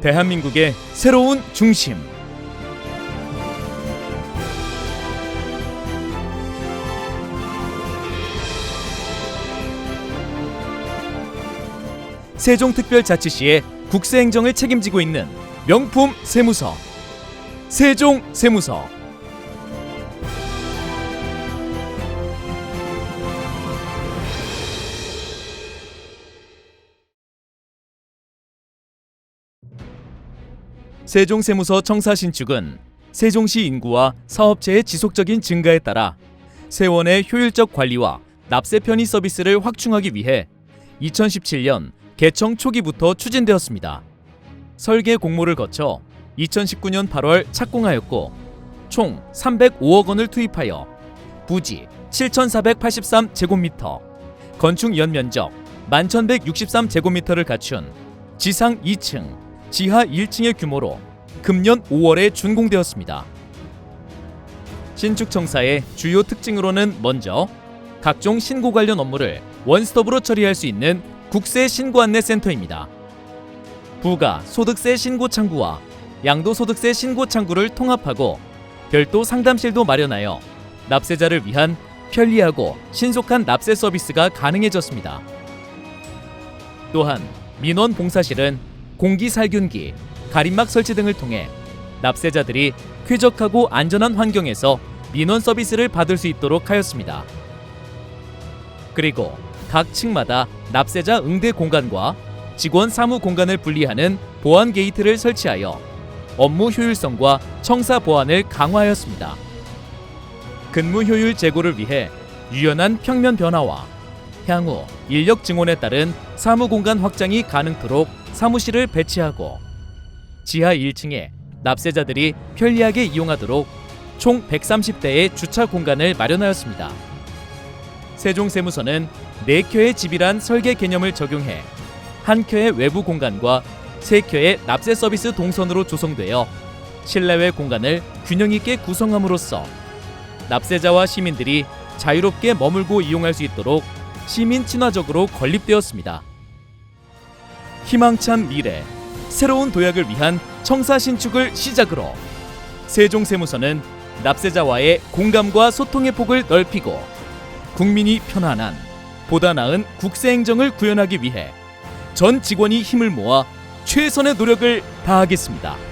대한민국의 새로운 중심. 세종특별자치시의 국세행정을 책임지고 있는 명품 세무서 세종세무서 세종세무서 청사 신축은 세종시 인구와 사업체의 지속적인 증가에 따라 세원의 효율적 관리와 납세 편의 서비스를 확충하기 위해 2017년 개청 초기부터 추진되었습니다. 설계 공모를 거쳐 2019년 8월 착공하였고 총 305억 원을 투입하여 부지 7,483제곱미터, 건축 연면적 11,163제곱미터를 갖춘 지상 2층, 지하 1층의 규모로 금년 5월에 준공되었습니다. 신축 청사의 주요 특징으로는 먼저 각종 신고 관련 업무를 원스톱으로 처리할 수 있는 국세 신고 안내 센터입니다. 부가 소득세 신고 창구와 양도소득세 신고 창구를 통합하고 별도 상담실도 마련하여 납세자를 위한 편리하고 신속한 납세 서비스가 가능해졌습니다. 또한 민원 봉사실은 공기 살균기, 가림막 설치 등을 통해 납세자들이 쾌적하고 안전한 환경에서 민원 서비스를 받을 수 있도록 하였습니다. 그리고 각 층마다 납세자 응대 공간과 직원 사무 공간을 분리하는 보안 게이트를 설치하여 업무 효율성과 청사 보안을 강화하였습니다. 근무 효율 제고를 위해 유연한 평면 변화와 향후 인력 증원에 따른 사무 공간 확장이 가능토록 사무실을 배치하고 지하 1층에 납세자들이 편리하게 이용하도록 총 130대의 주차 공간을 마련하였습니다. 세종세무서는 4켜의 집이란 설계 개념을 적용해 한 켜의 외부 공간과 세 켜의 납세 서비스 동선으로 조성되어 실내외 공간을 균형 있게 구성함으로써 납세자와 시민들이 자유롭게 머물고 이용할 수 있도록 시민 친화적으로 건립되었습니다. 희망찬 미래, 새로운 도약을 위한 청사 신축을 시작으로 세종세무서는 납세자와의 공감과 소통의 폭을 넓히고 국민이 편안한 보다 나은 국세행정을 구현하기 위해 전 직원이 힘을 모아 최선의 노력을 다하겠습니다.